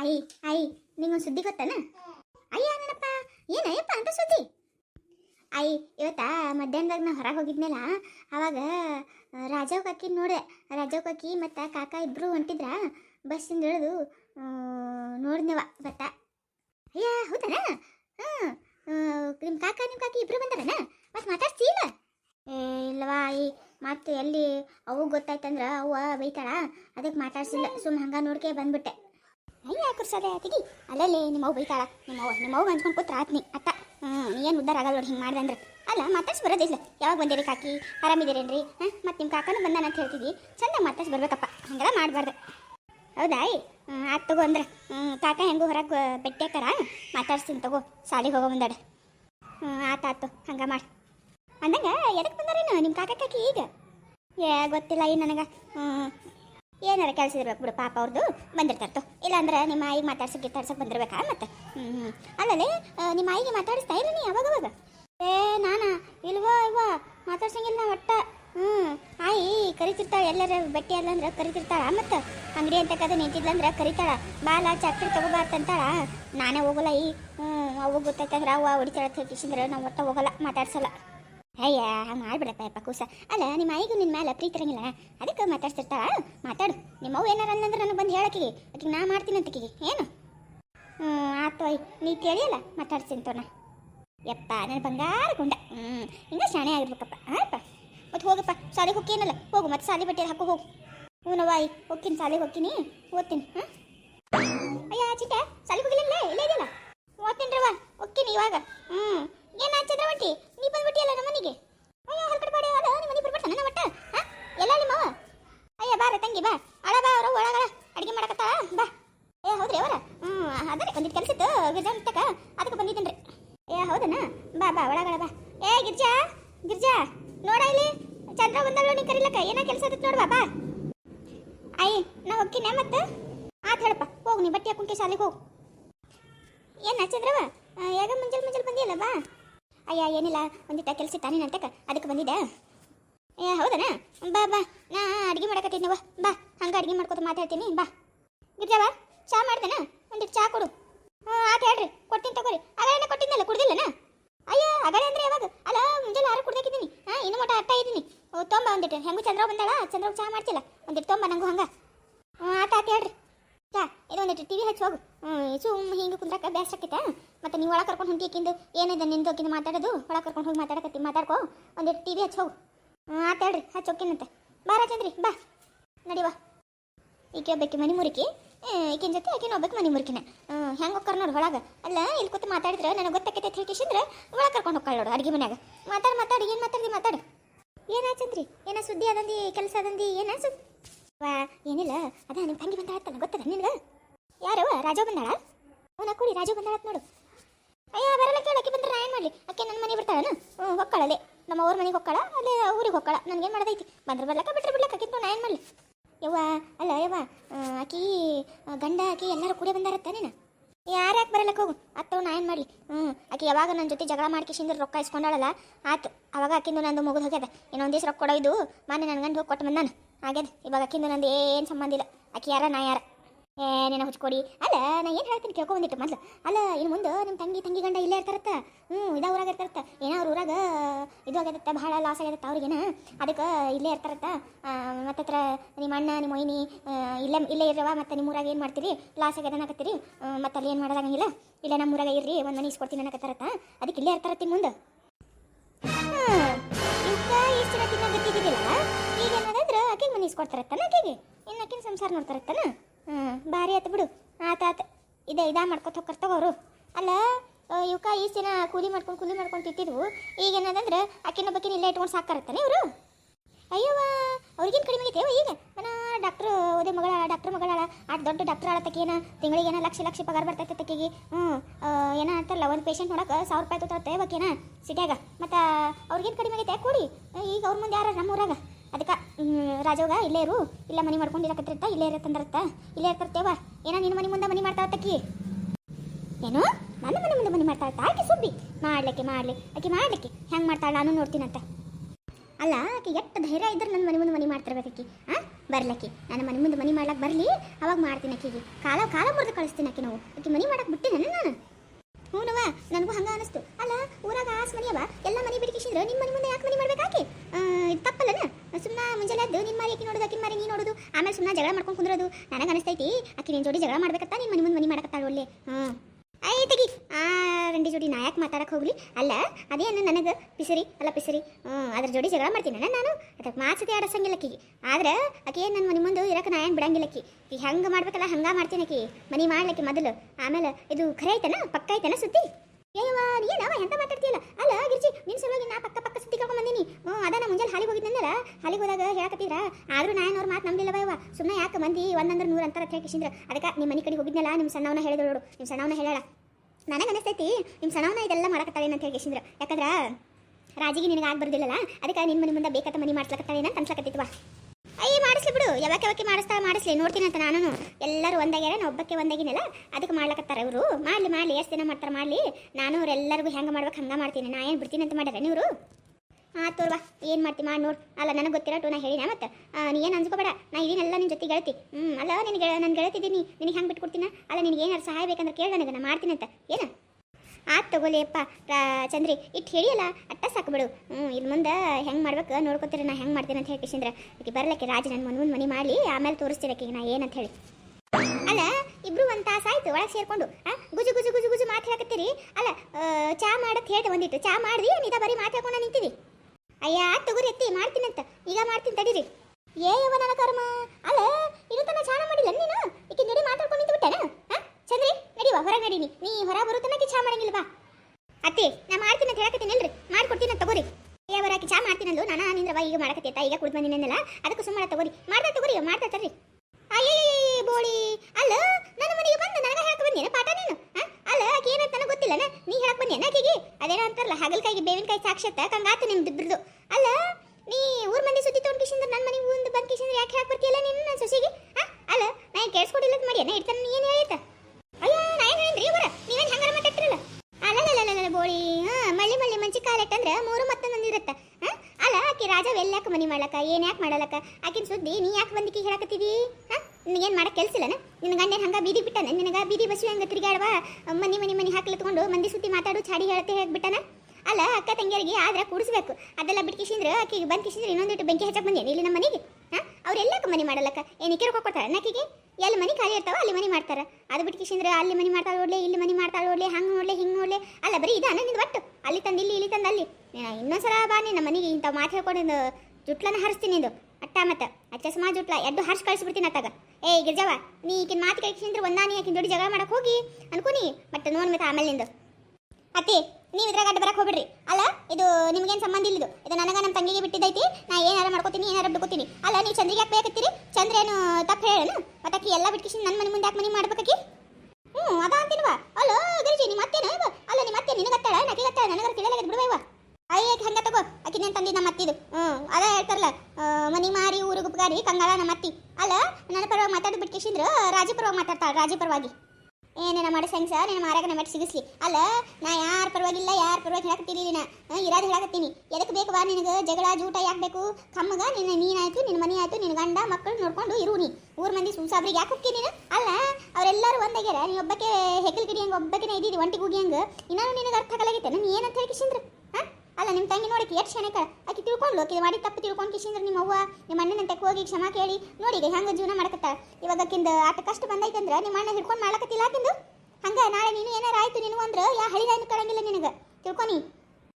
ಆಯಿ ಐ ನಿಂಗೊಂದು ಸುದ್ದಿ ಗೊತ್ತನ? ಅಯ್ಯ ಏನಪ್ಪ? ಏನಯ್ಯಪ್ಪ ಅಂತ ಸುದ್ದಿ? ಐ ಇವತ್ತ ಮಧ್ಯಾಹ್ನದಾಗ ನಾ ಹೊರಗೆ ಹೋಗಿದ್ನಲ್ಲ ಅವಾಗ ರಾಜವ್ ಕಾಕಿ ನೋಡಿದೆ. ರಾಜವ್ ಕಾಕಿ ಮತ್ತು ಕಾಕ ಇಬ್ಬರು ಹೊಂಟಿದ್ರ ಬಸ್ಸಿಂದ ಇಳಿದು ನೋಡಿದ್ನವ ಬತ್ತ ಅಯ್ಯ ಹೌದನ? ಹಾಂ ನಿಮ್ಮ ಕಾಕ ನಿಮ್ಮ ಕಾಕಿ ಇಬ್ಬರು ಬಂದಾರನ? ಮತ್ತೆ ಮಾತಾಡ್ಸಿಲ್ಲ ಏ ಇಲ್ಲವಾ ಆಯಿ ಮತ್ತು ಎಲ್ಲಿ ಅವು ಗೊತ್ತಾಯ್ತಂದ್ರೆ ಅವ್ವ ಬೈತಾಳ ಅದಕ್ಕೆ ಮಾತಾಡ್ಸಿಲ್ಲ ಸುಮ್ಮನೆ ಹಂಗೆ ನೋಡ್ಕೆ ಬಂದ್ಬಿಟ್ಟೆ. ಅಯ್ಯ ಕುರ್ಸದೆ ಆತಿಗಿ ಅಲ್ಲಲ್ಲಿ ನಿಮ್ಮ ಅವು ಬೈತಾಳ. ನಿಮ್ಮ ಅವ್ವ ನಿಮ್ಮ ಅವ್ವ ಹಂಚ್ಕೊಂಡು ಕೂತ್ರ ಆತ್ನಿ. ಅತ್ತ, ಹ್ಞೂ ಏನು ಉದ್ದಾರ ಆಗಲ್ಲ ನೋಡಿ ಹಿಂಗೆ ಮಾಡಿದೆ ಅಂದ್ರೆ. ಅಲ್ಲ ಮಾತಾಡ್ಸಿ ಬರೋದಿಲ್ಲ ಯಾವಾಗ ಬಂದಿರಿ ಕಾಕಿ? ಆರಾಮಿದ್ದೀರೇನ್ರಿ? ಹಾಂ, ಮತ್ತು ನಿಮ್ಮ ಕಾಕನೂ ಬಂದಾನ ಅಂತ ಹೇಳ್ತಿದ್ದಿ. ಚಂದ ಮಾತಾಡ್ಸಿ ಬರ್ಬೇಕಪ್ಪ. ಹಂಗೆಲ್ಲ ಮಾಡಬಾರ್ದು. ಹೌದಾ ಆಯ್ತು ತಗೋ ಅಂದ್ರೆ. ಕಾಕ ಹೆಂಗೂ ಹೊರಗೆ ಬೆಟ್ಟಿಯಾಕರ ಮಾತಾಡ್ಸ್ತೀನಿ ತಗೋ. ಸಾಲಿಗೆ ಹೋಗೋ ಮುಂದಾಡ. ಹ್ಞೂ, ಆತು ಹಂಗೆ ಮಾಡಿ. ಅಂದಂಗೆ ಎದಕ್ಕೆ ಬಂದಾರೇನು ನಿಮ್ಮ ಕಾಕ ಕಾಕಿ ಈಗ? ಏ, ಗೊತ್ತಿಲ್ಲ ಈ ನನಗೆ. ಏನಾರ ಕೆಲಸ ಇರ್ಬೇಕು ಬಿಡು, ಪಾಪ ಅವ್ರದ್ದು ಇಲ್ಲ ಇಲ್ಲಾಂದ್ರೆ ನಿಮ್ಮ ಆಯಿಗೆ ಮಾತಾಡ್ಸಕ್ಕೆ ಗಿತ್ತಾಡ್ಸಕ್ಕೆ ಬಂದಿರ್ಬೇಕಾ ಮತ್ತೆ? ಹ್ಞೂ ಹ್ಞೂ ನಿಮ್ಮ ಆಯಿಗೆ ಮಾತಾಡಿಸ್ತಾ ಇಲ್ಲ ನೀ ಅವಾಗ ಅವಾಗ. ಏ, ನಾನಾ? ಇಲ್ವೋ ಇಲ್ವಾ ಮಾತಾಡ್ಸಂಗಿಲ್ಲ ಒಟ್ಟ. ಹ್ಞೂ ಆಯಿ, ಕರಿತಿರ್ತಾಳ ಎಲ್ಲರ ಬೆಟ್ಟಿ ಅಲ್ಲ ಅಂದ್ರೆ ಕರಿತಿರ್ತಾಳ ಮತ್ತು? ಅಂಗಡಿ ಅಂತ ಕದ ನಿಂತಿದ್ಲಂದ್ರೆ ಕರಿತಾಳ. ಬಾಲ, ಚಾಕ್ರಿ ತಗೋಬಾರ್ದಂತಾಳ. ನಾನೇ ಹೋಗಲ್ಲ ಈ ಹ್ಞೂ ಅವು ಗೊತ್ತಾಯ್ತಂದ್ರೆ ಅವ್ವ ಹೊಡಿತಾಳ ಕಿಸಿಂದ್ರೆ ನಾವು ಒಟ್ಟ ಹೋಗಲ್ಲ, ಮಾತಾಡ್ಸಲ್ಲ. ಅಯ್ಯ ಮಾಡ್ಬಿಡಪ್ಪ ಯಪ್ಪ ಕೂಸ. ಅಲ್ಲ, ನಿಮ್ಮ ಆಯಿಗೂ ನಿನ್ನ ಮೇಲೆ ಪ್ರೀತಿ ಇರಂಗಿಲ್ಲ? ಅದಕ್ಕೆ ಮಾತಾಡ್ತಿರ್ತಾಳ ಮಾತಾಡು. ನಿಮ್ಮ ಏನಾರ ಅಂದಂದ್ರೆ ನನಗೆ ಬಂದು ಹೇಳಕ್ಕಿಗೆ ಅದಕ್ಕೆ ನಾ ಮಾಡ್ತೀನಿ ಅಂತಕಿಗೆ. ಏನು? ಹ್ಞೂ ಆತೋಯ್, ನೀ ಕೇಳಿಯಲ್ಲ ಮಾತಾಡ್ತೀನಿ ತೋನ ಯಪ್ಪ ನನ್ನ ಬಂಗಾರ ಗುಂಡ. ಹ್ಞೂ ಹಿಂಗೆ ಶಾಣೆ ಆಗಿರ್ಬೇಕಪ್ಪ. ಹಾಂಪ್ಪ ಮತ್ತೆ ಹೋಗಪ್ಪ, ಶಾಲೆಗೆ ಹೋಗೇನಲ್ಲ ಹೋಗು, ಮತ್ತೆ ಶಾಲೆ ಬಟ್ಟೆ ಹಾಕೋ, ಹೋಗು. ಹ್ಞೂ ನವಾಯ್ ಹೋಗ್ತೀನಿ, ಶಾಲೆಗೆ ಹೋಗ್ತೀನಿ. ಓದ್ತೀನಿ, ಹಾಂ? ಅಯ್ಯ ಚಿಟ್ಟ, ಶಾಲೆಗೆ ಹೋಗಿಲ್ಲ ಇಲ್ಲ ಇದೆಯಲ್ಲ? ಓದ್ತೀನಿ ರವ ಹೋಗ್ತೀನಿ ಇವಾಗ. ಹ್ಞೂ ಏನ ಚಂದ್ರವಟ್ಟಿ ನೀ ಬಂದ್ಬಿಟ್ಟಿಯಲ್ಲ ನಮ್ಮ ಮನೆಗೆ ಅಯ್ಯ ಹೊರಗಡೆ ಬಾಡಿ ಅಲ್ಲ ನಿಮ್ಮ ಮನೆ ಬರ್ಬಿಡ್ತಾನೆ ನನ್ನ ಒಟ್ಟ ಹಾಂ ಎಲ್ಲ ನಿಮ್ಮವ ಅಯ್ಯ ಬಾರ ತಂಗಿ ಬಾ ಅಳ ಬಾ ಅವರು ಒಳಗಳ ಅಡಿಗೆ ಮಾಡಕತ್ತಾಳ ಬಾ ಏ ಹೌದ್ರಿ ಅವರ ಹ್ಞೂ ಅದೇ ಒಂದಿಟ್ಟು ಕೆಲಸ ಇತ್ತು ಗಿರ್ಜಾ ಅದಕ್ಕೆ ಬಂದಿದ್ದೇನೆ ರೀ ಏ ಹೌದನ ಬಾ ಬಾ. ಏ, ಗಿರ್ಜಾ ಗಿರ್ಜಾ, ನೋಡ ಇಲ್ಲಿ. ಚಂದ್ರ ಬಂದಳು ನೀ ಕರಿಲಕ್ಕ? ಏನೋ ಕೆಲಸ ಅದಕ್ಕೆ ನೋಡ್ವಾ, ಬಾ. ಅಯ್ಯ ನಾ ಹೋಗ್ತೀನಿ, ಮತ್ತೆ? ಆತ್ ಹೇಳಪ್ಪ, ಹೋಗು ನೀ ಬಟ್ಟೆ ಹಾಕೊಂಕೆ ಶಾಲೆಗೆ ಹೋಗು. ಏನ ಚಂದ್ರವ? ಯಾಗ ಮುಂಜಾನೆ ಮುಂಜಾನೆ ಬಂದಿಯಲ್ಲ, ಬಾ. ಅಯ್ಯ, ಏನಿಲ್ಲ, ಒಂದಿಟ್ಟ ಕೆಲಸ ತಾನೇ ನಂತಕ ಅದಕ್ಕೆ ಬಂದಿದ್ದೆ. ಏ, ಹೌದನಾ? ಬಾ ಬಾ. ನಾ ಅಡಿಗೆ ಮಾಡಕತ್ತೀನವ ಬಾ, ಹಂಗ ಅಡಿಗೆ ಮಾಡ್ಕೊತ ಮಾತಾಡ್ತೀನಿ, ಬಾ. ಗಿರ್ಜವ, ಚಾ ಮಾಡ್ದೇನ? ಒಂದಿಟ್ಟು ಚಾ ಕೊಡು. ಹಾಂ ಆತ ಹೇಳ್ರಿ, ಕೊಡ್ತೀನಿ ತಗೋರಿ. ಅಗಳೇನ ಕೊಟ್ಟಿದ್ದಲ್ಲ ಕುಡ್ದಿಲ್ಲನ? ಅಯ್ಯ ಅಗಳೇ ಅಂದ್ರೆ ಯಾವಾಗ? ಅಲ್ಲ ಮುಂಜಾನೆ ಆರು ಕುಡ್ದಾಕಿದ್ದೀನಿ. ಹಾಂ, ಇನ್ನು ಮಟ ಆಗ್ತಾ ಇದ್ದೀನಿ ತೊಂಬ ಒಂದಿಟ್ಟು. ಹೆಂಗು ಚಂದ್ರ ಬಂದಾಳ? ಚಂದ್ರ ಚಾ ಮಾಡ್ತಿಲ್ಲ. ಒಂದಿಟ್ಟು ತೊಂಬ ನಂಗೂ ಹಂಗ. ಹ್ಞೂ ಆತ ಆತ ಹೇಳ್ರಿ. ಚಾ, ಇದು ಒಂದಿಟ್ಟು ಟಿವಿ ಹಚ್ಚಿ, ಹೋಗು. ಹ್ಞೂ ಸುಮ್ ಹಿಂಗೆ ಕುಂದ್ರಕ್ಕ ಬೇಸರ ಆಕೈತೆ. ಮತ್ತೆ ನೀವು ಒಳಗೆ ಕರ್ಕೊಂಡು ಹೊಂಟಿಕಿಂದು ಏನಿದೆ ನಿಂದು ಹೋಗಿಂದು ಮಾತಾಡೋದು? ಒಳಗೆ ಕರ್ಕೊಂಡು ಹೋಗಿ ಮಾತಾಡಕತ್ತಿ, ಮಾತಾಡ್ಕೋ. ಒಂದಿಟ್ಟು ಟಿವಿ ಹಚ್ಚಿ, ಹೋಗು. ಹ್ಞೂ ಆತ ಹೇಳ್ರಿ, ಹಚ್ಚಿ ಹೋಗ್ತೀನಂತೆ ಬಾ. ರಾಜೇಂದ್ರಿ ಬಾ. ನಡಿವಾ ಈಕೆ ಒಬ್ಬಾಕಿ ಮನಿ ಮುರಿಕಿ ಈಕಿನ ಜೊತೆ ಆಕಿನ ಒಬ್ಬಕ್ಕೆ ಮನೆ ಮುರ್ಕಿನ. ಹೆಂಗೆ ಹೋಗ್ತಾರ ನೋಡಿ ಒಳಗೆ. ಅಲ್ಲ, ಇಲ್ಲಿ ಕೂತು ಮಾತಾಡಿದ್ರೆ ನನಗೆ ಗೊತ್ತಾಕೈತೆ ಅಂತ ಹೇಳ್ಕೇಶಂದ್ರೆ ಒಳಗೆ ಕರ್ಕೊಂಡು ಹೋಗ್ಕೊಳ್ಳ ನೋಡು ಅಡುಗೆ ಮನ್ಯಾಗ. ಮಾತಾಡಿ ಮಾತಾಡಿ ಏನು ಮಾತಾಡ್ದಿ ಮಾತಾಡು. ಏನಾಚಂದ್ರಿ ಏನ ಸುದ್ದಿ ಅದಂದಿ ಕೆಲಸ ಅದಂದಿ ಏನ ಸುದ್ದಿ ವಾ, ಏನಿಲ್ಲ, ಅದ ನಿಮ್ಮ ತಂಗಿ ಬಂದಾಳತ್ತಲ್ಲ ಗೊತ್ತದ ನಿನ್ಗೆ? ಯಾರು? ರಾಜ ಬಂದಾಳ? ಅವನ ಕೂಡಿ ರಾಜ ಬಂದಾಳತ್ ನೋಡು. ಅಯ್ಯ, ಬರಲ್ಲ ಕೇಳಕ್ಕೆ ಬಂದ್ರೆ ನಾ ಏನು ಮಾಡಲಿ? ಆಕೆ ನನ್ನ ಮನೆ ಬಿಡ್ತಾಳನು ಹ್ಞೂ ಹೊಕ್ಕಳಲ್ಲೇ ನಮ್ಮ ಅವ್ರ ಮನೆಗೆ ಹೊಕ್ಕಳ ಅಲ್ಲೇ ಊರಿಗೆ ಹೊಕ್ಕಳ ನನಗೇನು ಮಾಡೋದೈತಿ? ಬಂದ್ರೆ ಬರ್ಲಕ್ಕ, ಬಿಟ್ರೆ ಬಿಡ್ಲಕ್ಕ ಆಕಿತ್ತು ನಾ ಏನು ಮಾಡಲಿ? ಯವ್ವ ಅಲ್ಲ ಯವ್ವ ಆಕಿ ಗಂಡ ಆಕಿ ಎಲ್ಲರೂ ಕೂಡಿ ಬಂದಾರತ್ತ ನೀನು? ಯಾರು ಯಾಕೆ ಬರಲಕ್ಕ ಹೋಗು? ಅತ್ತವ್ ನಾ ಏನು ಮಾಡಲಿ? ಹ್ಞೂ ಆಕಿ ಯಾವಾಗ ನನ್ನ ಜೊತೆ ಜಗಳ ಮಾಡ್ಕೇಶಿಂದ್ರೆ ರೊಕ್ಕ ಇಸ್ಕೊಂಡಾಳಲ್ಲ, ಆತು, ಅವಾಗ ಆಕಿಂದು ನಂದು ಮುಗಿದು ಹೋಗ್ಯದ. ಇನ್ನೊಂದು ದಿವಸ ರೊಕ್ಕ ಕೊಡೋಯ್ದು ಮೊನ್ನೆ ನನ್ನ ಗಂಡು ಹೋಗಿ ಕೊಟ್ಟು ಬಂದಾನ. ಆಗ್ಯದ? ಇವಾಗ ಆಕಿಂದು ನಂದು ಏನು ಸಂಬಂಧ ಇಲ್ಲ. ಆಕಿ ಯಾರ, ನಾ ಯಾರ? ಏ ಹಚ್ಕೊಡಿ ಅಲ್ಲ, ನಾ ಏನು ಹೇಳ್ತೀನಿ ಕೇಳ್ಕೊಂಬಂದಿಟ್ಟು ಮೊದ್ಲು. ಅಲ್ಲ, ಇನ್ನು ಮುಂದೆ ನಿಮ್ಮ ತಂಗಿ ತಂಗಿ ಗಂಡ ಇಲ್ಲೇ ಇರ್ತಾರತ್ತ. ಹ್ಞೂ ಇದ ಊರಾಗ ಇರ್ತಾರತ್ತ. ಏನೋ ಅವ್ರ ಊರಾಗ ಇದು ಆಗತ್ತ ಭಾಳ ಲಾಸ್ ಆಗತ್ತ ಅವ್ರಿಗೇನ. ಅದಕ್ಕೆ ಇಲ್ಲೇ ಇರ್ತಾರತ್ತ. ಮತ್ತತ್ರ ನಿಮ್ಮ ಅಣ್ಣ, ನಿಮ್ಮ ಮೊಯ್ನಿ ಇಲ್ಲೇ ಇಲ್ಲೇ ಇರವ ಮತ್ತು ನಿಮ್ಮ ಊರಾಗ ಏನು ಮಾಡ್ತೀರಿ? ಲಾಸ್ ಆಗ್ಯದ ಅನ್ನಕತ್ತೀರಿ. ಮತ್ತೆ ಅಲ್ಲಿ ಏನು ಮಾಡೋದಾಗಂಗಿಲ್ಲ. ಇಲ್ಲ ನಮ್ಮ ಊರಾಗ ಇರ್ರಿ, ಒಂದು ಮನೆ ಇಸ್ಕೊಡ್ತೀನಿ ಅನ್ನಕತ್ತಾರತ್ತ. ಅದಕ್ಕೆ ಇಲ್ಲೇ ಇರ್ತಾರತ್ತಿ ಮುಂದೆ. ಇಷ್ಟು ದಿನ ಈಗ ಏನದಂದ್ರೆ ಆಕೆಗೆ ಮನೆ ಇಸ್ಕೊಡ್ತಾರತ್ತಾನ ಆಕೆಗೆ ಇನ್ನು ಆಕಿನ ಸಂಸಾರ ನೋಡ್ತಾರತ್ತನ? ಹ್ಞೂ ಭಾರಿ ಆಯ್ತು ಬಿಡು. ಆತ ಇದೆ, ಇದಾ ಮಾಡ್ಕೊತ ಹೋಗ್ತವರು ಅಲ್ಲ ಇವಕ್ಕ ಈ ದಿನ ಕೂಲಿ ಮಾಡ್ಕೊಂಡು ಕೂಲಿ ಮಾಡ್ಕೊಂಡು ತಿಂತಿದ್ವು. ಈಗ ಏನದಂದ್ರೆ ಅಕ್ಕಿನ ಬಗ್ಗಿನ ಇಲ್ಲೇ ಇಟ್ಕೊಂಡು ಸಾಕಾರತ್ತಾನೆ ಇವರು? ಅಯ್ಯವ್ವ, ಅವ್ರಿಗೇನು ಕಡಿಮೆ ಆಗೈತೆ? ಈಗ. ಮನ ಡಾಕ್ಟ್ರು ಓದೇ ಮಗಳ ಡಾಕ್ಟ್ರ್ ಮಗಳ ಆ ದೊಡ್ಡ ಡಾಕ್ಟ್ರ್ ಆಳತಕ್ಕೆ ಏನ? ತಿಂಗಳಿಗೆ ಏನೋ ಲಕ್ಷ ಲಕ್ಷ ಪಗಾರ ಬರ್ತೈತೆ ತಕ್ಕಿಗೆ ಹ್ಞೂ ಏನ ಅಂತಲ್ಲ ಒಂದು ಪೇಷಂಟ್ ನೋಡಕ್ಕೆ ಸಾವಿರ ರೂಪಾಯಿ ತೊಗೊತ್ತೆ ಓಕೆನಾ? ಸಿಟಿಯಾಗ. ಮತ್ತು, ಅವ್ರಿಗೇನು ಕಡಿಮೆ ಆಗೈತೆ? ಕೊಡಿ. ಈಗ ಅವ್ರ ಮುಂದೆ ಯಾರು? ನಮ್ಮ ಊರಾಗ ಅದಕ್ಕೆ ರಾಜೋಗ, ಇಲ್ಲೇ ಇರು. ಇಲ್ಲ, ಮನೆ ಮಾಡ್ಕೊಂಡು ಇರಕತ್ತಿರ್ತ ಇಲ್ಲೇ ಇರತ್ತಂದ್ರತ್ತ ಇಲ್ಲೇ ಇರ್ತಿರ್ತೇವ ಏನೋ, ನಿನ್ನ ಮನೆ ಮುಂದೆ ಮನೆ ಮಾಡ್ತಾ ತಕ್ಕಿ ಏನು? ನನ್ನ ಮನೆ ಮುಂದೆ ಮನೆ ಮಾಡ್ತಾ ಆಕೆ ಸುಬ್ಬಿ. ಮಾಡ್ಲಿಕ್ಕೆ, ಮಾಡ್ಲಿ. ಆಕೆ ಮಾಡ್ಲಿಕ್ಕೆ. ಹೆಂಗೆ ಮಾಡ್ತಾಳೆ? ನಾನು ನೋಡ್ತೀನಂತ. ಅಲ್ಲ, ಆಕೆ ಎಷ್ಟು ಧೈರ್ಯ ಇದ್ರೆ ನನ್ನ ಮನೆ ಮುಂದೆ ಮನೆ ಮಾಡ್ತಿರ್ಬೇಕಿ ಹಾಂ ಬರ್ಲಕ್ಕಿ ನನ್ನ ಮನೆ ಮುಂದೆ ಮನಿ ಮಾಡ್ಲಕ್ಕೆ ಬರಲಿ. ಅವಾಗ ಮಾಡ್ತೀನಿ ಆಕೆಗೆ ಕಾಲ ಕಾಲ ಮುರಿದು ಕಳಿಸ್ತೀನಿ ಆಕಿ ನಾವು. ಆಕೆ ಮನಿ ಮಾಡಕ್ಕೆ ಬಿಟ್ಟಿನ ನಾನು. ಹ್ಞೂನವ ನನಗೂ ಹಂಗ ಅನಿಸ್ತು. ಅಲ್ಲ, ಊರಾಗ ಆಸ್ ಮನೆಯವ ಎಲ್ಲ ಮನಿ ಬಿಡ್ಕಿಸಿದ್ರೆ ನಿಮ್ಮ ಮನೆ ಮುಂದೆ ಯಾಕೆ ಮನೆ ಮಾಡ್ಬೇಕಾಕಿ ಇದು ತಪ್ಪಲ್ಲನ? ಸುಮ್ಮನೆ ಮುಂಜಾನೆ ಅದು ನಿನ್ನ ಮಾರಿ, ಆಕಿ ನೋಡೋದು, ಆಕಿನ ಮಾರಿ ನೀ ನೋಡೋದು. ಆಮೇಲೆ ಸುಮ್ಮನೆ ಜಗಳ ಮಾಡ್ಕೊಂಡು ಕುಂದ್ರೋದು. ನನಗೆ ಅನಿಸ್ತೈತಿ, ಆಕಿ ನಿನ್ನ ಜೋಡಿ ಜಗಳ ಮಾಡ್ಬೇಕತ್ತ ನಿಮ್ಮ ಮನೆ ಮುಂದೆ ಮನೆ ಮಾಡಕತ್ತಾಳ ಒಳ್ಳೆ. ಹ್ಞೂ ಐ ತೆಗಿ. ಆ ರಂಡಿ ಜೋಡಿ ನಾ ಯಾಕೆ ಮಾತಾಡಕ್ಕೆ ಹೋಗ್ಲಿ? ಅಲ್ಲ ಅದೇನು ನನಗೆ. ಪಿಸರಿ, ಅಲ್ಲ ಪಿಸರಿ. ಹ್ಞೂ ಅದ್ರ ಜೋಡಿ ಜಗಳ ಮಾಡ್ತೀನಿ ನಾನು. ಅದಕ್ಕೆ ಮಾಸತಿ ಆಡಸಂಗಿಲ್ಲ ಆಕಿಗೆ ಆದ್ರೆ ಅಕ್ಕಿ ಏನು ನನ್ನ ಮನೆ ಮುಂದೆ ಇರಕ್ಕೆ ನಾ ಏನು ಬಿಡಂಗಿಲ್ಲ ಆಕಿ. ಈಗ ಹೆಂಗೆ ಮಾಡ್ಬೇಕಲ್ಲ, ಹಂಗೆ ಮಾಡ್ತೀನಿ ಆಕಿ. ಮನಿ ಮಾಡ್ಲಿಕ್ಕೆ ಮೊದಲು. ಆಮೇಲೆ ಇದು ಖರೆ ಐತನ? ಪಕ್ಕ ಐತನ ಸುದ್ದಿ? ಏಯವ್ವ ಏನವ ಎಂತ ಮಾತಾಡ್ತೀಯಲ್ಲ? ಅಲ್ಲ, ಗಿರ್ಜಿ ನಿನ್ನ ನಾ ಪಕ್ಕ ಪಕ್ಕ ಸುದ್ದಿ ಕರ್ಕೊಂಡ್ ಬಂದೀನಿ ಹ್ಞೂ ಅದ ನಾ ಮುಂಜಾನೆ ಹಾಲಿಗೆ ಹೋದಾಗ ಹೇಳಕತ್ತಿದ್ರ, ಆದ್ರೂ ನಾಯನವ್ರ ಮಾತು ನಂಬಿಲ್ಲವ ಯವ್ವ ಸುಮ್ಮನೆ ಯಾಕೆ ಮಂದಿ ಒಂದಂದ್ರೆ ನೂರು ಅಂತಾರ ಹೇಳ್ಕಿಸಿದ್ರ ಅದಕ್ಕೆ ನಿಮ್ಮ ಮನೆ ಕಡೆ ಹೋಗಿದ್ನಲ್ಲ ನಿಮ್ಮ ಸಣ್ಣವನ ಹೇಳಿದ್ರು ನೋಡು. ನಿಮ್ಮ ಸಣ್ಣವನ ಹೇಳ ನನಗೆ ಅನಿಸ್ತೈತಿ ನಿಮ್ಮ ಸಣ್ಣವನ ಇದೆಲ್ಲ ಮಾಡಕತ್ತಾಳೆ ಅಂತ ಹೇಳ್ಕಿಸಿದ್ರ ಯಾಕಂದ್ರ ರಾಜಿಗೆ ನಿನಗೆ ಆಗಿ ಅದಕ್ಕೆ ನಿಮ್ಮ ಮನೆ ಮುಂದೆ ಬೇಕಾದ ಮನಿ ಮಾಡ್ಸ್ಲಕತ್ತಾಳೆ ಅಂತ ಅನ್ಸಕತ್ತಿತ್ವಾ ಅಯ್ಯ, ಮಾಡಿಸ್ಲಿ ಬಿಡು. ಯಾವಾಗ ಯಾವಕ್ಕೆ ಮಾಡಿಸ್ತಾ ಮಾಡಿಸ್ಲಿ, ನೋಡ್ತೀನಿ ಅಂತ ನಾನು ಎಲ್ಲರೂ ಒಂದಾಗ್ಯಾರ, ನಾ ಒಬ್ಬಕ್ಕೆ ಒಂದಾಗಿನಲ್ಲ ಅದಕ್ಕೆ ಮಾಡ್ಲಕತ್ತಾರ ಇವರು. ಮಾಡಲಿ ಮಾಡಲಿ, ಎಷ್ಟು ದಿನ ಮಾಡ್ತಾರೆ ಮಾಡಲಿ. ನಾನು ಅವ್ರೆಲ್ಲರಿಗೂ ಹೆಂಗೆ ಮಾಡ್ಬೇಕು ಹಂಗೆ ಮಾಡ್ತೀನಿ. ನಾ ಏನು ಬಿಡ್ತೀನಿ ಅಂತ ಮಾಡ್ಯಾರ ನೀವು ಹಾಂ ತೋರ್ವಾ ಏನು ಮಾಡ್ತಿ ಮಾಡಿ ನೋಡು. ಅಲ್ಲ, ನನಗೆ ಗೊತ್ತಿರೋ ನಾ ಹೇಳಿನ ಮತ್ತೆ? ನೀ ಏನು ಅನ್ಸ್ಕೋಬೇಡ, ನಾ ಇದೀನೆಲ್ಲ ನಿನ್ನ ಜೊತೆ ಗೆಳತಿ. ಹ್ಞೂ ಅಲ್ಲ, ನಿನಗೆ ನಾನು ಗೆಳತಿದ್ದೀನಿ ನಿನಗೆ ಹೆಂಗೆ ಬಿಟ್ಕೊಡ್ತೀನ? ಅಲ್ಲ, ನಿನಗೆ ಏನಾರು ಸಹಾಯ ಬೇಕಂದ್ರೆ ಕೇಳ ನನಗೆ ನಾನು ಮಾಡ್ತೀನಿ ಅಂತ. ಏನು? ಆತ್ ತಗೋಲಿ ಅಪ್ಪ ಚಂದ್ರಿ ಇಟ್ಟು ಹೇಳಿಯಲ್ಲ, ಅಟ್ಟ ಸಾಕು ಬಿಡು. ಹ್ಞೂ ಇಲ್ಲಿ ಮುಂದೆ ಹೆಂಗೆ ಮಾಡ್ಬೇಕು ನೋಡ್ಕೊತೀರಿ, ನಾ ಹೆಂಗೆ ಮಾಡ್ತೀನಿ ಅಂತ ಹೇಳಿ ಚಂದ್ರ ಆಕೆ ಬರ್ಲಕ್ಕೆ ರಾಜ ನನ್ನ ಮುಂದೆ ಮನೆ ಮಾಡಲಿ, ಆಮೇಲೆ ತೋರಿಸ್ತೀರ ಆಕೆಗೆ ನಾ ಏನಂತ ಹೇಳಿ. ಅಲ್ಲ, ಇಬ್ರು ಒಂದು ತಾಸು ಆಯ್ತು ಒಳಗೆ ಸೇರ್ಕೊಂಡು ಗುಜು ಗುಜು ಗುಜು ಗುಜು ಮಾತು ಹೇಳಕತ್ತೀರಿ? ಅಲ್ಲ ಚಾ ಮಾಡಕ್ಕೆ ಹೇಳ್ದೆ ಒಂದಿಟ್ಟು, ಚಾ ಮಾಡಿ ನೀದ ಬರೀ ಮಾತಾಡ್ಕೊಂಡು ನಿಂತೀವಿ ಅಯ್ಯ, ತಗೋರಿ ಎತ್ತಿ ಮಾಡ್ತೀನಿ ಅಂತ. ಈಗ ಮಾಡ್ತೀನಿ, ತಡೀರಿ. ಏ, ಯವ್ವ, ನನ್ನ ಕರ್ಮ. ಅಲ್ಲ, ಇನ್ನು ತನ ಚಾಣ ಮಾಡಿಲ್ಲ ನೀನು? ಈಕೆ ನಡಿ ಮಾತಾಡ್ಕೊಂಡು ನಿಂತು ಬಿಟ್ಟೆನ ಹಾ? ಚಂದ್ರಿ ನಡಿವಾ ಹೊರಗೆ ನಡೀನಿ ನೀ. ಹೊರ ಬರುತ್ತನಕ್ಕೆ ಚಾ ಮಾಡಂಗಿಲ್ವಾ ಅತ್ತಿ, ನಾ ಮಾಡ್ತೀನಿ ಅಂತ ಹೇಳಕತ್ತೀನಿ ಅಲ್ರಿ ಮಾಡ್ಕೊಡ್ತೀನಿ ತಗೋರಿ. ಯಾವ ಆಕಿ ಚಾ ಮಾಡ್ತೀನಲ್ಲೂ ನಾನು ನಿಂದ್ರವ ಈಗ ಮಾಡಕತ್ತೈತ? ಈಗ ಕುಡ್ದು ಬಂದಿನಲ್ಲ ಅದಕ್ಕೆ ಸುಮ್ಮನೆ ತಗೋರಿ ಮಾಡ್ತಾ ತಗೋರಿ ಮಾಡ್ತಾ ತರ್ರಿ ಅಯ್ಯೇ ಬೋಳಿ ಅಲ್ಲ ನನ್ನ ಮನೆಗೆ ಬಂದು ನನಗೆ ಹೇಳಕ್ ಬಂದೇನ ಪಾಠ ನೀನು ಆ? ಅಲ್ಲ ಆಕೆ ಏನಂತ ನನಗೆ ಗೊತ್ತಿಲ್ಲನ? ನೀ ಹೇಳಕ್ ಬಂದಿ ಆಕೆಗೆ ಅದೇನೋ ಅಂತಾರಲ್ಲ, ಹಾಗಲ್ಕಾಯಿಗೆ ಬೇವಿನಕಾಯಿ ಸಾಕ್ಷಾತ್ ಕಂಗಾತ ನಿಮ್ದು ಇಬ್ರದು. ಅಲ್ಲ, ನೀ ಊರ್ ಮಂದಿ ಸುದ್ದಿ ತೊಗೊಂಡು ಕಿಶಿಂದ್ರ ನನ್ನ ಮನೆಗೆ ಒಂದು ಬಂದು ಕಿಶಿಂದ್ರ ಯಾಕೆ ಹೇಳಕ್ ಬರ್ತೀಯಲ್ಲ ನಿನ್ನ ನನ್ನ ಸೊಸೆಗೆ? ಅಲ್ಲ, ನಾ ಕೇಳಿಸ್ಕೊಡಿಲ್ಲ ಮಾಡಿ ಏನ ಇಡ್ತಾನೆ, ನೀ ಏನು ಹೇಳಿತ? ಅಯ್ಯೋ, ನಾ ಏನು ಹೇಳಿದ್ರಿ ಬರ ನೀವೇನು ಹಂಗಾರ ಮಾತಾಡ್ತಿರಲ್ಲ ಅಲ್ಲ ಬೋಳಿ ಹಾ, ಮಳ್ಳಿ ಮಳ್ಳಿ ಮಂಚಿ ಕಾಲಿಟ್ಟಂದ್ರೆ ಮೂರು ಮತ್ತೆ ನಂದಿರತ್ತ ಹಾ, ಅಲ್ಲ, ಆಕಿ ರಾಜ ಎಲ್ಲಾಕ ಮನಿ ಮಾಡ್ಲಕ್ಕ, ಏನ್ ಯಾಕೆ ಮಾಡಲಕ್ಕ? ಆಕಿನ ಸುದ್ದಿ ನೀ ಯಾಕೆ ಬಂದಿಕ್ಕಿ ಹೇಳಕತ್ತಿದಿ? ಹಾ? ನಿನಗೇನು ಕೆಲಸ ಇಲ್ಲನ? ನಿನ್ನ ಗಂಡನ ಹಂಗೆ ಬೀದಿ ಬಿಟ್ಟಾನ? ನಿನಗೆ ಬೀದಿ ಬಸ್ಸು ಹಂಗೆ ತಿರುಗಾಡವ ಮನಿ ಮನಿ ಮನಿ ಹಾಕ್ಲತ್ಕೊಂಡು ಮಂದಿ ಸುತ್ತಿ ಮಾತಾಡು, ಚಾಡಿ ಹೇಳತ್ತೆ ಹೇಳ್ಬಿಟ್ಟಾನ ಅಲ್ಲ, ಅಕ್ಕ ತಂಗಿಯರಿಗೆ ಆದ್ರೆ ಕೂಡಿಸ್ಬೇಕು. ಅದೆಲ್ಲ ಬಿಟ್ಕಿಸಿದ್ರೆ ಆಕಿಗೆ ಬಂದ್ ಕಿಶಿಂದ್ರೆ ಇನ್ನೊಂದಿಟ್ಟು ಬೆಂಕಿ ಹಚ್ಚಕ್ ಬಂದೇನೆ? ಇಲ್ಲಿ ನಮ್ಮ ಮನೆಗೆ? ಹಾಂ? ಅವ್ರೆಲ್ಲಕ್ಕ ಮನಿ ಮಾಡಲಕ್ಕ ಏನಕ್ಕೆ ರೊಕ್ಕ ಕೊಡ್ತಾರ ನಾಕಿಗೆ ಎಲ್ಲಿ ಮನಿ ಖಾಲಿ ಇರ್ತಾವ, ಅಲ್ಲಿ ಮನಿ ಮಾಡ್ತಾರ. ಅದು ಬಿಟ್ಕಿಸಿದ್ರೆ ಅಲ್ಲಿ ಮನಿ ಮಾಡ್ತಾಳೆ ನೋಡ್ಲಿ, ಇಲ್ಲಿ ಮನಿ ಮಾಡ್ತಾಳೆ ನೋಡ್ಲಿ, ಹಂಗೆ ನೋಡ್ಲಿ, ಹಿಂಗೆ ನೋಡ್ಲಿ. ಅಲ್ಲ, ಬರೀ ಇದಾನ ನಿಂದು ಒಟ್ಟು. ಅಲ್ಲಿ ತಂದು ಇಲ್ಲಿ ಇಲ್ಲಿ ತಂದು ಅಲ್ಲಿ. ನೀನು ಇನ್ನೊಂದ್ಸಲ ಬಾ ನಿನ್ನ ಮನೆಗೆ ಇಂಥ ಮಾತು ಹೇಳ್ಕೊಂಡು, ಜುಟ್ಲನ ಹರಿಸ್ತೀನಿ ಇದು ಅಟ್ಟ ಮತ್ತ. ಅಚ್ಚಸ್ಮಾ ಚಸ್ಮಾ ಜುಟ್ಲ ಎದ್ದು ಹರ್ಷ್ ಕಳಿಸ್ಬಿಡ್ತೀನಿ ಅತ್ತಾಗ. ಏಯ್ ಗಿರ್ಜವ ನೀ ಈಕಿನ ಮಾತು ಕೇಳಿಸಿದ್ರೆ ಒಂದಾ ನೀ ಆಕಿನ ಜೋಡಿ ಜಗಳ ಮಾಡಕ್ಕೆ ಹೋಗಿ ಅನ್ಕೋನಿ ಮತ್ತೆ ನೋಡ್ ಮತ್ತೆ ಆಮೇಲೆ ನಿಂದು. ಅತ್ತಿ, ನೀವು ಇದ್ರಾಗ ಅಡ್ಡ ಬರಕ್ ಹೋಗ್ಬಿಡ್ರಿ. ಅಲ್ಲ, ಇದು ನಿಮ್ಗೇನು ಸಂಬಂಧ ಇಲ್ಲಿದು ಇದು ನನಗ ನಮ್ಮ ತಂಗಿಗೆ ಬಿಟ್ಟಿದ್ದೈತಿ, ನಾ ಏನಾರ ಮಾಡ್ಕೋತೀನಿ, ಏನಾರ ಬಿಡ್ಕೋತೀನಿ. ಅಲ್ಲ, ನೀವು ಚಂದ್ರಿಗೆ ಯಾಕೆ ಬೇಕತ್ತೀರಿ? ಚಂದ್ರ ಏನು ತಪ್ಪು ಹೇಳೇನು? ಮತ್ತೆ ಆಕಿ ಎಲ್ಲ ಬಿಟ್ಕಿಸಿ ನನ್ನ ಮನೆ ಮುಂದೆ ಯಾಕೆ ಮನೆ ಮಾಡ್ಬೇಕಾಕಿ ಹ್ಞೂ ಅದ ಅಂತೀನವ ಅಲೋ, ಗಿರಿಜಿ ನಿಮ್ಮ ಅತ್ತೇನ ಅಲ್ಲ ನಿಮ್ಮ ಅತ್ತೆ ನಿನಗತ್ತಾಳ ನಕಿಗತ್ತಾಳ ಗತ್ತಾಳ ನನಗರ ತಿಳಿಯಲ್ಲ ಬಿಡುವ ಅಯ್ಯಕ್ಕೆ ಹಂಗ ತಗೋ ಆಕಿ ನೆನ್ ತಂದಿ ನಮ್ಮ ಅತ್ತಿದು? ಹ್ಞೂ ಅದ ಹೇಳ್ತಾರಲ್ಲ ಮನಿ ಮಾರಿ ಊರಿಗೆ ಉಪಕಾರಿ ಕಂಗಾಲ ನಮ್ಮ ಅತ್ತಿ. ಅಲ್ಲ, ನನ್ನ ಪರವಾಗಿ ಮಾತಾಡಿ ಬಿಟ್ಕಿಸಿಂದ್ರ ರಾಜಿ ಪರವಾಗಿ ಮಾತಾಡ್ತಾಳೆ, ರಾಜಿ ಪರವಾಗಿ. ಏನೇನ ಮಾಡಿ ಸಂಗ್ಸ ನಿನ್ನ ಮಾರಾಗ ನಮ್ಮ ಸಿಗಿಸ್ಲಿ. ಅಲ್ಲ, ನಾ ಯಾರ ಪರವಾಗಿಲ್ಲ, ಯಾರ ಪರವಾಗಿ ಹೇಳಕತ್ತೀನಿ ನಾ ಇರಾದ ಹೇಳಕತ್ತೀನಿ. ಎದಕ್ಕೆ ಬಾ ನಿನಗೆ, ಜಗಳ, ಜೂಟ ಯಾಕೆ ಬೇಕು? ಕಮ್ಮಗ, ನಿನ್ನ ನೀನಾಯ್ತು ನಿನ್ನ ಮನೆ ಆಯ್ತು, ನಿನ್ನ ಗಂಡ, ಮಕ್ಕಳು ನೋಡ್ಕೊಂಡು ಇರು ನೀ. ಊರ ಮಂದಿ ಸುಮ್ಸಾಬ್ರಿಗೆ ಯಾಕೆ ಹೋಗ್ತೀನಿ ನೀನು? ಅಲ್ಲ, ಅವರೆಲ್ಲರೂ ಒಂದಾಗ್ಯಾರ, ನೀ ಒಬ್ಬಕ್ಕೆ ಹೆಗಲ್ ಗಿಡಿ ಹಂಗೆ ಒಬ್ಬಕ್ಕೆ ಇದ್ದೀರಿ ಒಂಟಿ ಗುಗಿ ಹಂಗೆ? ಇನ್ನೂ ನಿನಗೆ ಅರ್ಥ ಆಗಲಾಗೈತೆ, ನಾನು ಏನಂತ ಹೇಳಿ ಕಿಶಿಂದ್ರ? ಹಾಂ? ಅಲ್ಲ ನಿಮ್ಮ ತಂಗಿ ನೋಡಿ ಎಷ್ಟು ಶಣಕ ಆಕೆ ತಿಳ್ಕೊಂಡು ಆಕಿ ಮಾಡಿ ತಪ್ಪು ತಿಳ್ಕೊಂಡು ಕಿಶಿಂದ್ರ ನಿಮ್ಮ ಅವ್ವ, ನಿಮ್ಮ ಅಣ್ಣನಂತೆ ಹೋಗಿ ಕ್ಷಮಾ ಕೇಳಿ. ನೋಡಿ ಈಗ ಹೆಂಗೆ ಜೀವನ ಮಾಡಕತ್ತಾಳ. ಇವಾಗ ಆಕಿಂದ ಆಟ ಕಷ್ಟ ಬಂದೈತಂದ್ರೆ ನಿಮ್ಮ ಅಣ್ಣ ಹಿಡ್ಕೊಂಡು ಮಾಡ್ಲಕತ್ತಿಲ್ಲ ಆಕಿಂದು? ಹಂಗೆ ನಾಳೆ ನೀನು ಏನಾರ ಆಯ್ತು ನೀನು ಅಂದ್ರೆ ಯಾ ಹಳಿ ಏನು ಕೇಳಂಗಿಲ್ಲ ನಿನಗೆ. ತಿಳ್ಕೊನಿ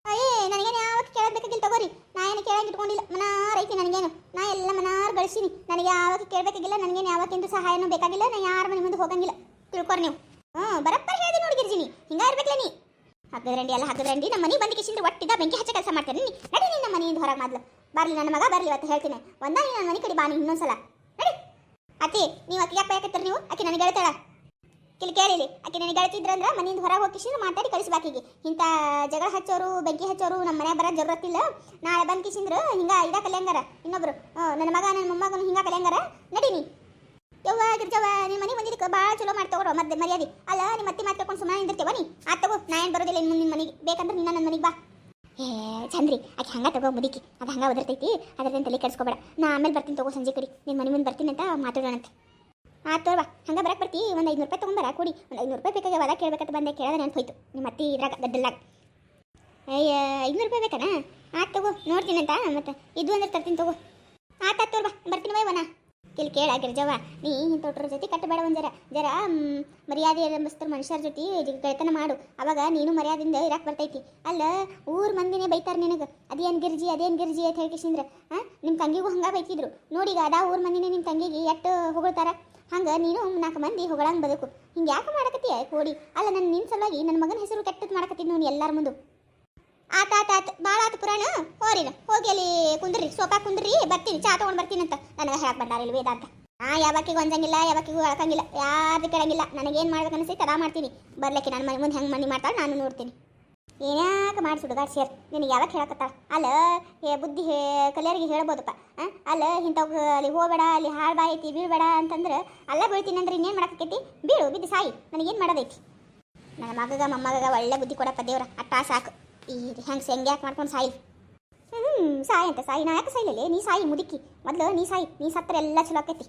ಏ, ನನಗೇನು ಯಾವತ್ತು ಕೇಳಬೇಕಾಗಿಲ್ಲ ಬೇಕಾಗಿಲ್ಲ ತಗೋರಿ ನಾ ಏನು ಕೇಳಂಗೆ ಇಟ್ಕೊಂಡಿಲ್ಲ. ಮನಾರ ಐತಿ ನನಗೇನು. ನಾ ಎಲ್ಲ ಮನಾರ್ ಗಳಿಸೀನಿ ನನಗೆ ಯಾವಾಗ ಕೇಳಬೇಕಾಗಿಲ್ಲ, ನನಗೇನು ಯಾವತ್ತಿಂದು ಸಹಾಯನೂ ಬೇಕಾಗಿಲ್ಲ, ನಾ ಯಾರ ಮನೆ ಮುಂದೆ ಹೋಗಂಗಿಲ್ಲ. ತಿಳ್ಕೊರಿ ನೀವು. ಹ್ಞೂ ಬರಪ್ಪ ಹೇಳಿದೆ ನೋಡಿ ಗಿರ್ಜಿನಿ. ಹಿಂಗ ಇರ್ಬೇಕಲ್ಲ ನೀ. ಹಗ್ಗದ್ರಂಡಿ ಎಲ್ಲ ಹಗ್ಗದ್ರಂಡಿ ನಮ್ಮ ಮನೆ ಬಂದು ಕಿಶಿಂದ್ರೆ ಒಟ್ಟಿದ ಬೆಂಕಿ ಹಚ್ಚ ಕೆಲಸ ಮಾಡ್ತೇನೆ. ನೀ ನಡಿ ನಿನ್ನ ಮನೆಯಿಂದ ಹೊರಗೆ ಮೊದಲು. ಬರ್ಲಿ ನನ್ನ ಮಗ, ಬರ್ಲಿ ಇವತ್ತು ಹೇಳ್ತೀನಿ. ಒಂದ ನೀ ನನ್ನ ಮನೆ ಕಡೆ ಬಾ ನೀ ಇನ್ನೊಂದ್ಸಲ. ನಡಿ. ಅತಿ ನೀವು ಅಕ್ಕಿ ಯಾಕೆ ಬೇಕತ್ತೀರಿ ನೀವು? ಅಕ್ಕಿ ನನಗೆ ಹೇಳ್ತಾಳ. ಕಿಲ್ ಕೇಳಿಲಿ. ಅಕ್ಕಿ ನನಗೆ ಗೆಳತಿದ್ರಂದ್ರೆ ಮನೆಯಿಂದ ಹೊರಗೆ ಹೋಗಿ ಮಾತಾಡಿ ಕಳಿಸ್ಬೇಕಿಗೆ ಇಂಥ ಜಗಳ ಹಚ್ಚೋರು, ಬೆಂಕಿ ಹಚ್ಚೋರು ನಮ್ಮ ಮನೆ ಬರೋ ಜರುರತ್ತಿಲ್ಲ ನಾಳೆ ಬಂದು ಕಿಸಿಂದ್ರು ಹಿಂಗ ಇದ ಕಲ್ಯಾಂಗಾರ. ಇನ್ನೊಬ್ರು ನನ್ನ ಮಗ, ನನ್ನ ಮೊಮ್ಮಗನು ಹಿಂಗ ನಡಿ ನಡೀನಿ ಯವ್ವ ಗಿರ್ಜವ್ವ ನಿನ್ನ ಮನೆ ಬಂದಿದ್ದಕ್ಕೆ ಭಾಳ ಚಲೋ ಮಾಡಿ ಮತ್ತೆ ಮರ್ಯಾದೆ. ಅಲ್ಲ ನಿಮ್ಮ ಅತ್ತೆ ಮಾತು ಕೇಳ್ಕೊಂಡು ಸುಮ್ಮನೆ ನಿಂದಿರ್ತೇವ ನೀ? ಆ, ತಗೋ, ನಾ ಏನು ಬರೋದಿಲ್ಲ ಇನ್ನು ನಿನ್ನ ಮನೆಗೆ. ಬೇಕಂದ್ರೆ ನಿನ್ನ ನನ್ನ ಮನೆಗೆ ಬಾ. ಏ, ಚಂದ್ರಿ, ಆಕೆ ಹಂಗ ತಗೋ ಮುದಿಕಿ ಅದು ಹಂಗ ಒದರ್ತೈತಿ ಅದ್ರದಿಂದ ತಲೆ ಕೆಡಿಸ್ಕೋಬೇಡ. ನಾ ಆಮೇಲೆ ಬರ್ತೀನಿ ತಗೋ ಸಂಜೆ ಕಡೆ. ನಿನ್ನ ಮನೆ ಮುಂದೆ ಬರ್ತೀನಿ ಅಂತ ಮಾತಾಡೋಣಂತೆ. ಆತೋ ಬಾ ಹಂಗ ಬರಕ್ಕೆ ಬರ್ತಿ? ಒಂದು ಐನೂರು ರೂಪಾಯಿ ತೊಗೊಂಬರ ಕೊಡಿ. ಒಂದು ಐನೂರು ರೂಪಾಯಿ ಬೇಕಾಗಿ ಅದ ಕೇಳ್ಬೇಕಂತ ಬಂದೆ ಕೇಳೋದ ನೆನಪು ಹೋಯ್ತು ನಿಮ್ಮ ಅತ್ತೆ ಇದ್ರಾಗ ಗದ್ದಲ್ಲಾಗ ಅಯ್ಯ ಐನೂರು ರೂಪಾಯಿ ಬೇಕನ? ಆತು ತಗೋ ನೋಡ್ತೀನಿ ಅಂತ ಮತ್ತೆ ಇದು ಅಂದ್ರೆ ತರ್ತೀನಿ ತಗೋ. ವೈವನ ಇಲ್ಲಿ ಕೇಳ ಗಿರ್ಜವ್ವ, ನೀ ಇಂಥವ್ರ ಜೊತೆ ಕಟ್ಟಬೇಡ ಒಂದು ಜರ ಜರ ಮರ್ಯಾದೆ ಎಂಬಸ್ತರು ಮನುಷ್ಯರ ಜೊತೆ ಗೆಳೆತನ ಮಾಡು. ಅವಾಗ ನೀನು ಮರ್ಯಾದಿಂದ ಇರಾಕ್ ಬರ್ತೈತಿ. ಅಲ್ಲ, ಊರ ಮಂದಿನೇ ಬೈತಾರೆ ನಿನಗೆ. ಅದೇನು ಗಿರ್ಜಿ ಅದೇನು ಗಿರ್ಜಿ ಅಂತ ಹೇಳ್ಕಿಸಿಂದ್ರ ಹಾಂ ನಿಮ್ಮ ತಂಗಿಗೂ ಹಂಗೆ ಬೈತಿದ್ರು. ನೋಡಿ ಈಗ ಅದಾ ಊರ್ ಮಂದಿನೇ ನಿಮ್ಮ ತಂಗಿಗೆ ಎಷ್ಟು ಹೊಗಳ್ತಾರ? ಹಂಗೆ ನೀನು ನಾಲ್ಕು ಮಂದಿ ಹೊಗಳಂಗೆ ಬದುಕು. ಹಿಂಗೆ ಯಾಕೆ ಮಾಡಕತ್ತೀಯ ಕೋಡಿ? ಅಲ್ಲ ನನ್ನ ನಿನ್ನ ಸಲುವಾಗಿ ನನ್ನ ಮಗನ ಹೆಸರು ಕೆಟ್ಟದ್ದು ಮಾಡಕತ್ತೀನಿ ನೋಡಿ ಎಲ್ಲರ ಮುಂದೆ. ಆತ ಆತ ಆತ ಭಾಳ ಆತು ಪುರಾಣ. ಹೋರಿನ ಹೋಗಿ ಅಲ್ಲಿ ಕುಂದ್ರಿ, ಸೋಫಾ ಕುಂದ್ರಿ, ಬರ್ತೀನಿ, ಚಾ ತೊಗೊಂಡು ಬರ್ತೀನಿ ಅಂತ. ನನಗೆ ಹೇಳಕ್ ಬಂದಾರ ಇಲ್ಲಿ ವೇದಾಂತ. ನಾ ಯಾವಕ್ಕಿಗೂ ಅಂಜಂಗಿಲ್ಲ ಯಾವಕ್ಕಿಗೂ ಅಳಕಂಗಿಲ್ಲ, ಯಾರ್ದು ಕೇಳಂಗಿಲ್ಲ. ನನಗೇನು ಮಾಡ್ಬೇಕು ಅನಿಸ್ತೈತೆ ಅದಾ ಮಾಡ್ತೀನಿ. ಬರ್ಲಿಕ್ಕೆ ನನ್ನ ಮನೆ, ಮುಂದೆ ಹೆಂಗೆ ಮನೆ ಮಾಡ್ತಾಳೆ ನಾನು ನೋಡ್ತೀನಿ. ಏನ್ಯಾಕೆ ಮಾಡಿ ಸುಡುಗಾಡ್ ಸೇರ್ ನಿನಗೆ ಯಾವಾಗ ಹೇಳಕತ್ತಾಳ? ಅಲ್ಲ, ಏ, ಬುದ್ಧಿ ಹೇ ಕಲಿಯರಿಗೆ ಹೇಳ್ಬೋದಪ್ಪ. ಆ? ಅಲ್ಲ, ಇಂಥವ್ ಅಲ್ಲಿ ಹೋಗಬೇಡ, ಅಲ್ಲಿ ಹಾಳು ಬಾಯ್ತಿ ಬೀಳ್ಬೇಡ ಅಂತಂದ್ರೆ, ಅಲ್ಲ ಬೀಳ್ತೀನಿ ಅಂದ್ರೆ ಇನ್ನೇನು ಮಾಡಕ್ಕೈತಿ ಬೀಳು, ಬಿದ್ದು ಸಾಯಿ, ನನಗೇನು ಮಾಡೋದೈತಿ? ನನ್ನ ಮಗಗ, ಮೊಮ್ಮಗಗ ಒಳ್ಳೆ ಬುದ್ಧಿ ಕೊಡಪ್ಪ ದೇವ್ರ, ಅಟ್ಟ ಸಾಕು. ಈ ಹೆಂಗೆ ಹೆಂಗೆ ಯಾಕೆ ಮಾಡ್ಕೊಂಡು ಸಾಯಿ? ಹ್ಞೂ ಸಾಯಿ ಅಂತ ಸಾಯಿ. ನಾ ಯಾಕೆ ಸಾಯಿಲೇ ನೀ ಸಾಯಿ ಮುದುಕಿ. ಮೊದಲು ನೀ ಸಾಯಿ, ನೀ ಸತ್ತರೆ ಎಲ್ಲ ಚಲೋ ಆಕೈತಿ.